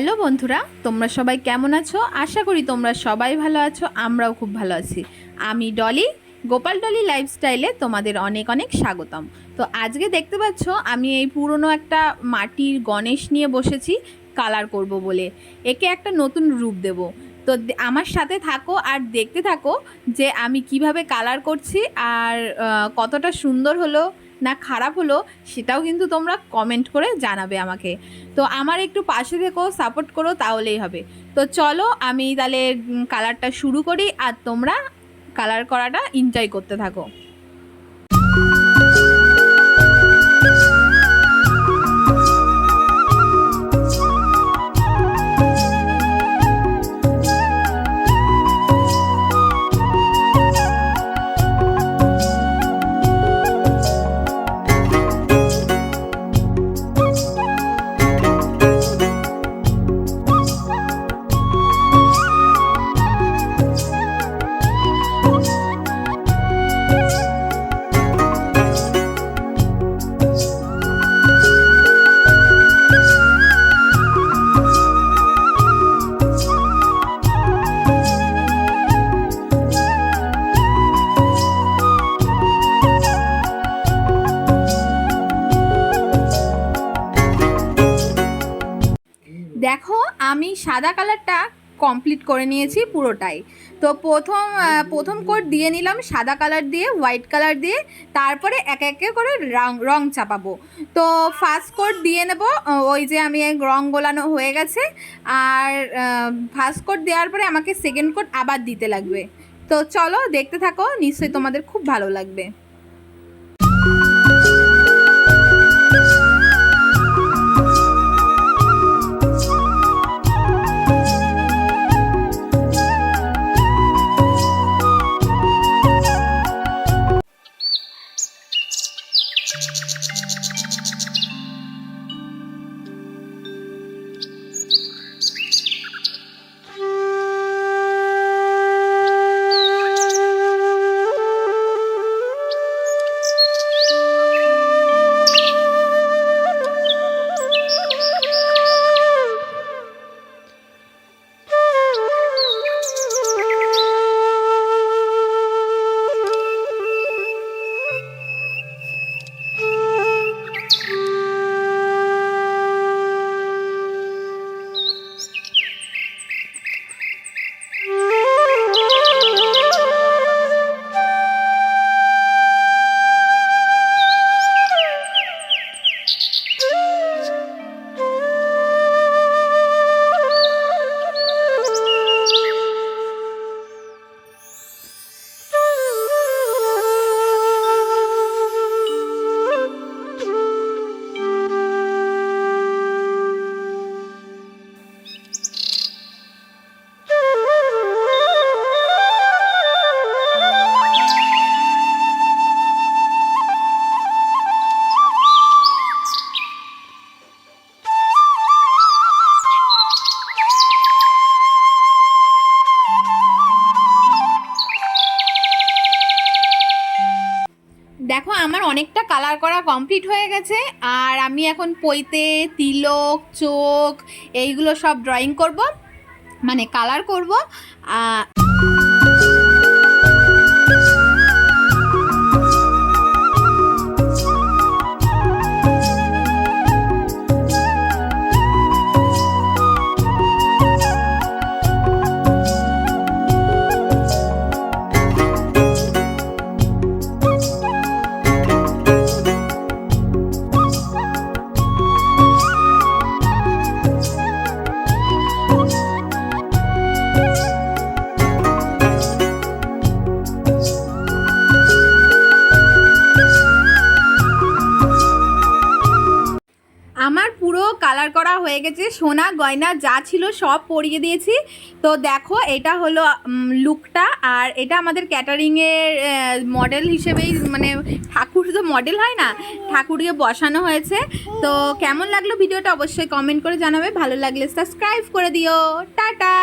Hello বন্ধুরা, তোমরা সবাই কেমন আছো? আশা করি তোমরা সবাই ভালো আছো, আমরাও খুব ভালো আছি। আমি ডলি, গোপাল ডলি লাইফস্টাইলে তোমাদের অনেক অনেক স্বাগতম। তো আজকে দেখতে পাচ্ছ, আমি এই পুরনো একটা মাটির গণেশ নিয়ে বসেছি কালার করব বলে। একে একটা নতুন রূপ দেব। তো আমার সাথে থাকো আর দেখতে থাকো যে আমি কীভাবে কালার করছি আর কতটা সুন্দর হলো। না খারাপ হলো সেটাও কিন্তু তোমরা কমেন্ট করে জানাবে আমাকে। তো আমার একটু পাশে থেকো সাপোর্ট করো তাহলেই হবে। তো চলো আমি তাহলে কালারটা শুরু করি আর তোমরা কালার করাটা এনজয় করতে থাকো। দেখো, আমি সাদা কালারটা কমপ্লিট করে নিয়েছি পুরোটাই। তো প্রথম প্রথম কোট দিয়ে নিলাম সাদা কালার দিয়ে হোয়াইট কালার দিয়ে, তারপরে এক একে করে রং রং চাপাবো। তো ফার্স্ট কোট দিয়ে নেব ওই যে আমি রং গোলানো হয়ে গেছে, আর ফার্স্ট কোট দেওয়ার পরে আমাকে সেকেন্ড কোট আবার দিতে লাগবে। তো চলো, দেখতে থাকো, নিশ্চয়ই তোমাদের খুব ভালো লাগবে। দেখো, আমার অনেকটা কালার করা কমপ্লিট হয়ে গেছে। আর আমি এখন পইতে, তিলক, চোখ, এইগুলো সব ড্রয়িং করব মানে কালার করব হয়ে গেছে, সোনা, গয়না যা ছিল সব পরিয়ে দিয়েছি। তো দেখো, এটা হলো লুকটা আর এটা আমাদের ক্যাটারিংয়ের মডেল হিসেবেই মানে ঠাকুর তো মডেল হয় না, ঠাকুরকে বসানো হয়েছে। তো কেমন লাগল ভিডিওটা অবশ্যই কমেন্ট করে জানাবে, ভালো লাগলে সাবস্ক্রাইব করে দিও। টাটা!